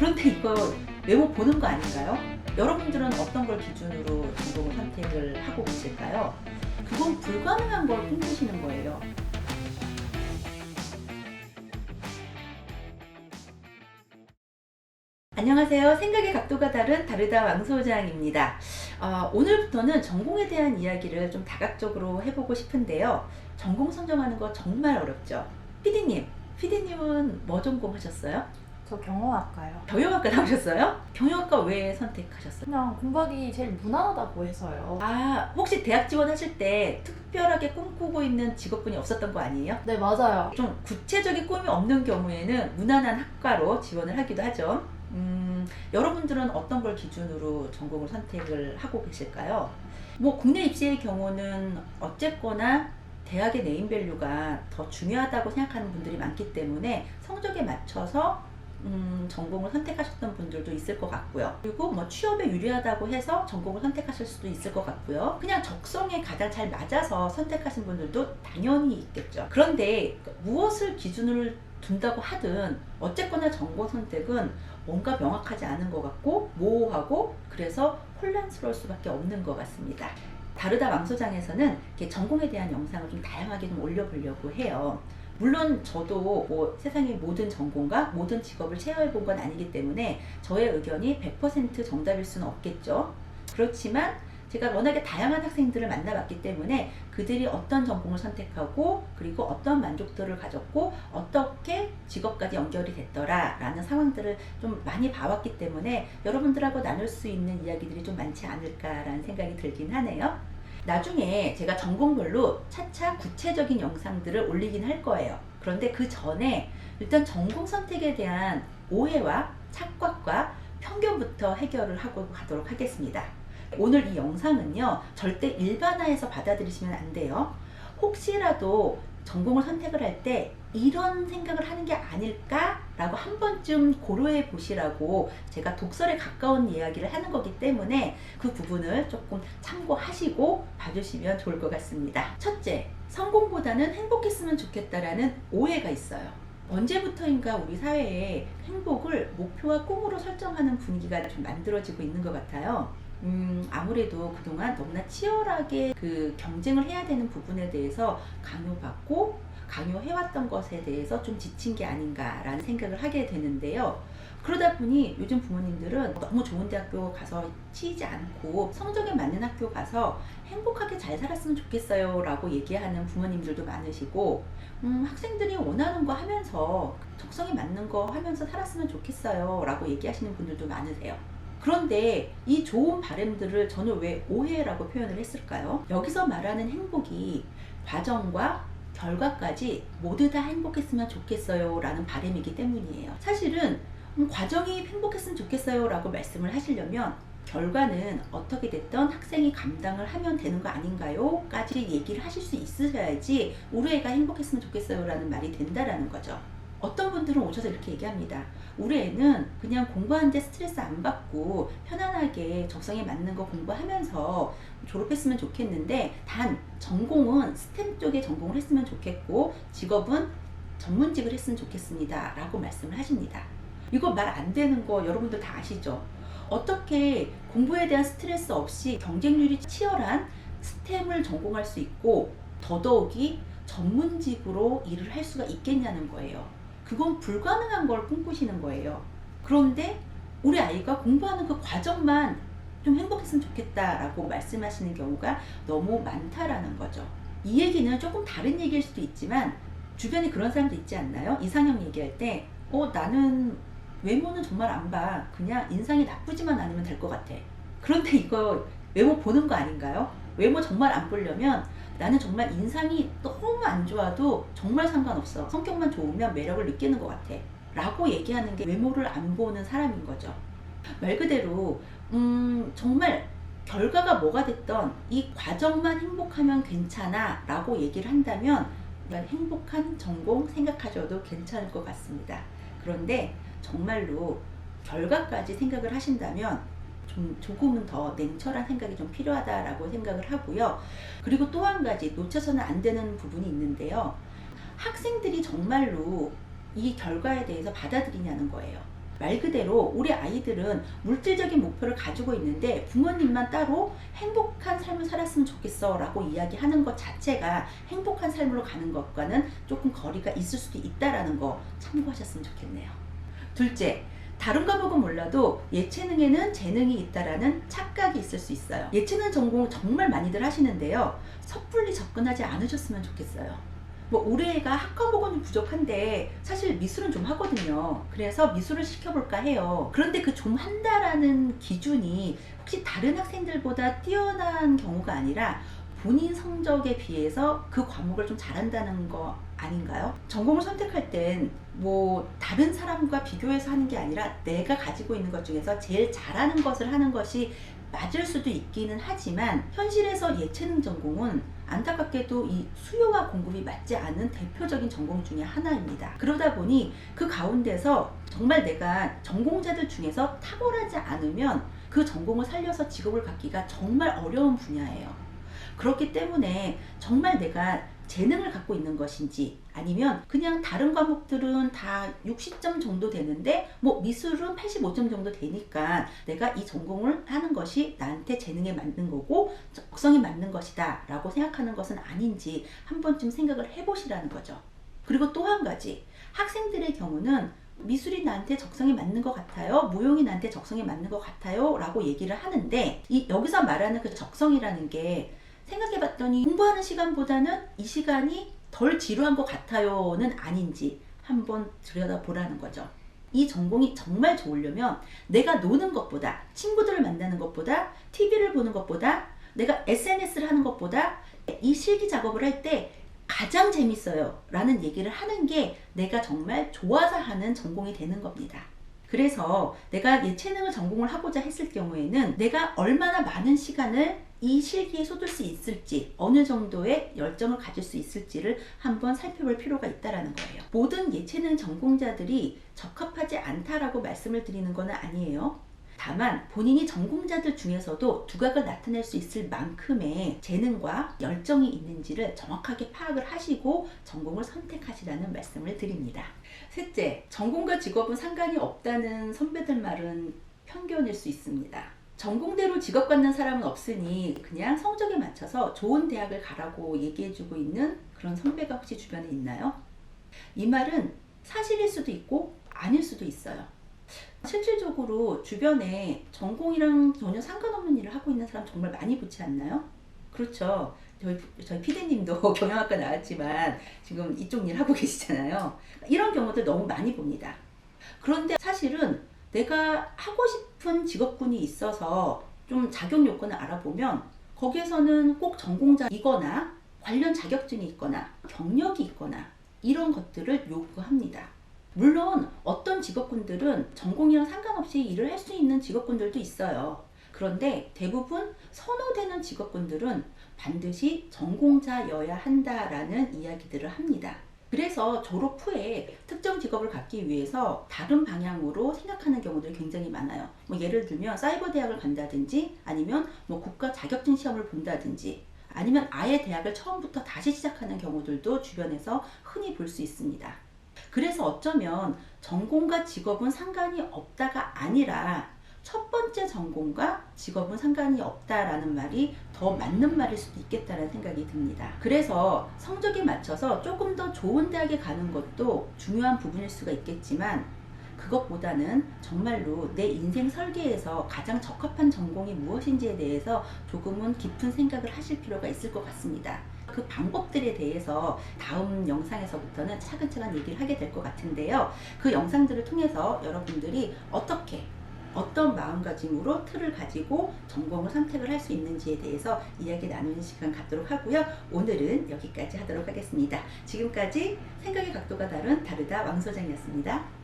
그런데 이거 외모 보는 거 아닌가요? 여러분들은 어떤 걸 기준으로 전공을 선택을 하고 계실까요? 그건 불가능한 걸 꿈꾸시는 거예요. 안녕하세요. 생각의 각도가 다른 다르다 왕소장입니다. 어, 오늘부터는 전공에 대한 이야기를 좀 다각적으로 해보고 싶은데요. 전공 선정하는 거 정말 어렵죠. 피디님, 피디님은 뭐 전공하셨어요? 저 경영학과요. 경영학과 나오셨어요? 경영학과 왜 선택하셨어요? 그냥 공부하기 제일 무난하다고 해서요. 아, 혹시 대학 지원하실 때 특별하게 꿈꾸고 있는 직업군이 없었던 거 아니에요? 네, 맞아요. 좀 구체적인 꿈이 없는 경우에는 무난한 학과로 지원을 하기도 하죠. 음, 여러분들은 어떤 걸 기준으로 전공을 선택을 하고 계실까요? 뭐 국내 입시의 경우는 어쨌거나 대학의 네임밸류가 더 중요하다고 생각하는 분들이 많기 때문에 성적에 맞춰서 음, 전공을 선택하셨던 분들도 있을 것 같고요. 그리고 뭐 취업에 유리하다고 해서 전공을 선택하실 수도 있을 것 같고요. 그냥 적성에 가장 잘 맞아서 선택하신 분들도 당연히 있겠죠. 그런데 무엇을 기준을 둔다고 하든 어쨌거나 전공 선택은 뭔가 명확하지 않은 것 같고 모호하고 그래서 혼란스러울 수밖에 없는 것 같습니다. 다르다 왕소장에서는 이렇게 전공에 대한 영상을 좀 다양하게 좀 올려보려고 해요. 물론 저도 뭐 세상의 모든 전공과 모든 직업을 체험해 본 건 아니기 때문에 저의 의견이 100% 정답일 수는 없겠죠. 그렇지만 제가 워낙에 다양한 학생들을 만나봤기 때문에 그들이 어떤 전공을 선택하고 그리고 어떤 만족도를 가졌고 어떻게 직업까지 연결이 됐더라라는 상황들을 좀 많이 봐왔기 때문에 여러분들하고 나눌 수 있는 이야기들이 좀 많지 않을까라는 생각이 들긴 하네요. 나중에 제가 전공별로 차차 구체적인 영상들을 올리긴 할 거예요. 그런데 그 전에 일단 전공 선택에 대한 오해와 착각과 편견부터 해결을 하고 가도록 하겠습니다. 오늘 이 영상은요, 절대 일반화해서 받아들이시면 안 돼요. 혹시라도 전공을 선택을 할 때 이런 생각을 하는 게 아닐까라고 한 번쯤 고려해 보시라고 제가 독설에 가까운 이야기를 하는 거기 때문에 그 부분을 조금 참고하시고 봐주시면 좋을 것 같습니다. 첫째, 성공보다는 행복했으면 좋겠다라는 오해가 있어요. 언제부터인가 우리 사회에 행복을 목표와 꿈으로 설정하는 분위기가 좀 만들어지고 있는 것 같아요. 음, 아무래도 그동안 너무나 치열하게 그 경쟁을 해야 되는 부분에 대해서 강요받고 강요해왔던 것에 대해서 좀 지친 게 아닌가라는 생각을 하게 되는데요. 그러다 보니 요즘 부모님들은 너무 좋은 대학교 가서 치이지 않고 성적에 맞는 학교 가서 행복하게 잘 살았으면 좋겠어요 라고 얘기하는 부모님들도 많으시고 음, 학생들이 원하는 거 하면서 적성에 맞는 거 하면서 살았으면 좋겠어요 라고 얘기하시는 분들도 많으세요. 그런데 이 좋은 바램들을 저는 왜 오해라고 표현을 했을까요? 여기서 말하는 행복이 과정과 결과까지 모두 다 행복했으면 좋겠어요 라는 바램이기 때문이에요. 사실은 음, 과정이 행복했으면 좋겠어요 라고 말씀을 하시려면 결과는 어떻게 됐던 학생이 감당을 하면 되는 거 아닌가요? 까지 얘기를 하실 수 있으셔야지 우리 애가 행복했으면 좋겠어요 라는 말이 된다라는 거죠. 어떤 분들은 오셔서 이렇게 얘기합니다. 우리 애는 그냥 공부하는데 스트레스 안 받고 편안하게 적성에 맞는 거 공부하면서 졸업했으면 좋겠는데 단 전공은 스템 쪽에 전공을 했으면 좋겠고 직업은 전문직을 했으면 좋겠습니다. 라고 말씀을 하십니다. 이거 말 안 되는 거 여러분들 다 아시죠? 어떻게 공부에 대한 스트레스 없이 경쟁률이 치열한 스템을 전공할 수 있고 더더욱이 전문직으로 일을 할 수가 있겠냐는 거예요. 그건 불가능한 걸 꿈꾸시는 거예요. 그런데 우리 아이가 공부하는 그 과정만 좀 행복했으면 좋겠다라고 말씀하시는 경우가 너무 많다라는 거죠. 이 얘기는 조금 다른 얘기일 수도 있지만 주변에 그런 사람도 있지 않나요? 이상형 얘기할 때, 어, 나는 외모는 정말 안 봐. 그냥 인상이 나쁘지만 않으면 될 것 같아. 그런데 이거 외모 보는 거 아닌가요? 외모 정말 안 보려면 나는 정말 인상이 너무 안 좋아도 정말 상관없어. 성격만 좋으면 매력을 느끼는 것 같아. 라고 얘기하는 게 외모를 안 보는 사람인 거죠. 말 그대로, 음, 정말 결과가 뭐가 됐던 이 과정만 행복하면 괜찮아 라고 얘기를 한다면 행복한 전공 생각하셔도 괜찮을 것 같습니다. 그런데 정말로 결과까지 생각을 하신다면 좀 조금은 더 냉철한 생각이 좀 필요하다라고 생각을 하고요. 그리고 또 한 가지 놓쳐서는 안 되는 부분이 있는데요. 학생들이 정말로 이 결과에 대해서 받아들이냐는 거예요. 말 그대로 우리 아이들은 물질적인 목표를 가지고 있는데 부모님만 따로 행복한 삶을 살았으면 좋겠어 라고 이야기하는 것 자체가 행복한 삶으로 가는 것과는 조금 거리가 있을 수도 있다라는 거 참고하셨으면 좋겠네요. 둘째, 다른 과목은 몰라도 예체능에는 재능이 있다라는 착각이 있을 수 있어요. 예체능 전공 정말 많이들 하시는데요. 섣불리 접근하지 않으셨으면 좋겠어요. 뭐 올해 애가 학과목은 좀 부족한데 사실 미술은 좀 하거든요. 그래서 미술을 시켜볼까 해요. 그런데 그 좀 한다라는 기준이 혹시 다른 학생들보다 뛰어난 경우가 아니라 본인 성적에 비해서 그 과목을 좀 잘한다는 거 아닌가요? 전공을 선택할 땐 뭐 다른 사람과 비교해서 하는 게 아니라 내가 가지고 있는 것 중에서 제일 잘하는 것을 하는 것이 맞을 수도 있기는 하지만 현실에서 예체능 전공은 안타깝게도 이 수요와 공급이 맞지 않는 대표적인 전공 중에 하나입니다. 그러다 보니 그 가운데서 정말 내가 전공자들 중에서 탁월하지 않으면 그 전공을 살려서 직업을 갖기가 정말 어려운 분야예요. 그렇기 때문에 정말 내가 재능을 갖고 있는 것인지 아니면 그냥 다른 과목들은 다 60점 정도 되는데 뭐 미술은 85점 정도 되니까 내가 이 전공을 하는 것이 나한테 재능에 맞는 거고 적성에 맞는 것이다 라고 생각하는 것은 아닌지 한 번쯤 생각을 해보시라는 거죠. 그리고 또 한 가지 학생들의 경우는 미술이 나한테 적성에 맞는 것 같아요. 무용이 나한테 적성에 맞는 것 같아요. 라고 얘기를 하는데 이 여기서 말하는 그 적성이라는 게 생각해봤더니 공부하는 시간보다는 이 시간이 덜 지루한 것 같아요는 아닌지 한번 들여다보라는 거죠. 이 전공이 정말 좋으려면 내가 노는 것보다 친구들을 만나는 것보다 TV를 보는 것보다 내가 SNS를 하는 것보다 이 실기 작업을 할 때 가장 재밌어요 라는 얘기를 하는 게 내가 정말 좋아서 하는 전공이 되는 겁니다. 그래서 내가 예체능을 전공을 하고자 했을 경우에는 내가 얼마나 많은 시간을 이 실기에 쏟을 수 있을지 어느 정도의 열정을 가질 수 있을지를 한번 살펴볼 필요가 있다라는 거예요. 모든 예체능 전공자들이 적합하지 않다라고 말씀을 드리는 것은 아니에요. 다만 본인이 전공자들 중에서도 두각을 나타낼 수 있을 만큼의 재능과 열정이 있는지를 정확하게 파악을 하시고 전공을 선택하시라는 말씀을 드립니다. 셋째, 전공과 직업은 상관이 없다는 선배들 말은 편견일 수 있습니다. 전공대로 직업 갖는 사람은 없으니 그냥 성적에 맞춰서 좋은 대학을 가라고 얘기해주고 있는 그런 선배가 혹시 주변에 있나요? 이 말은 사실일 수도 있고 아닐 수도 있어요. 실질적으로 주변에 전공이랑 전혀 상관없는 일을 하고 있는 사람 정말 많이 보지 않나요? 그렇죠. 저희, 저희 피디님도 경영학과 나왔지만 지금 이쪽 일 하고 계시잖아요. 이런 경우들 너무 많이 봅니다. 그런데 사실은 내가 하고 싶은 직업군이 있어서 좀 자격 요건을 알아보면 거기에서는 꼭 전공자이거나 관련 자격증이 있거나 경력이 있거나 이런 것들을 요구합니다. 물론 어떤 직업군들은 전공이랑 상관없이 일을 할 수 있는 직업군들도 있어요. 그런데 대부분 선호되는 직업군들은 반드시 전공자여야 한다라는 이야기들을 합니다. 그래서 졸업 후에 특정 직업을 갖기 위해서 다른 방향으로 생각하는 경우들이 굉장히 많아요. 뭐 예를 들면 사이버 대학을 간다든지 아니면 뭐 국가 자격증 시험을 본다든지 아니면 아예 대학을 처음부터 다시 시작하는 경우들도 주변에서 흔히 볼 수 있습니다. 그래서 어쩌면 전공과 직업은 상관이 없다가 아니라 첫 번째 전공과 직업은 상관이 없다라는 말이 더 맞는 말일 수도 있겠다는 생각이 듭니다. 그래서 성적에 맞춰서 조금 더 좋은 대학에 가는 것도 중요한 부분일 수가 있겠지만 그것보다는 정말로 내 인생 설계에서 가장 적합한 전공이 무엇인지에 대해서 조금은 깊은 생각을 하실 필요가 있을 것 같습니다. 그 방법들에 대해서 다음 영상에서부터는 차근차근 얘기를 하게 될 것 같은데요. 그 영상들을 통해서 여러분들이 어떻게 어떤 마음가짐으로 틀을 가지고 전공을 선택을 할 수 있는지에 대해서 이야기 나누는 시간 갖도록 하고요. 오늘은 여기까지 하도록 하겠습니다. 지금까지 생각의 각도가 다른 다르다 왕소장이었습니다.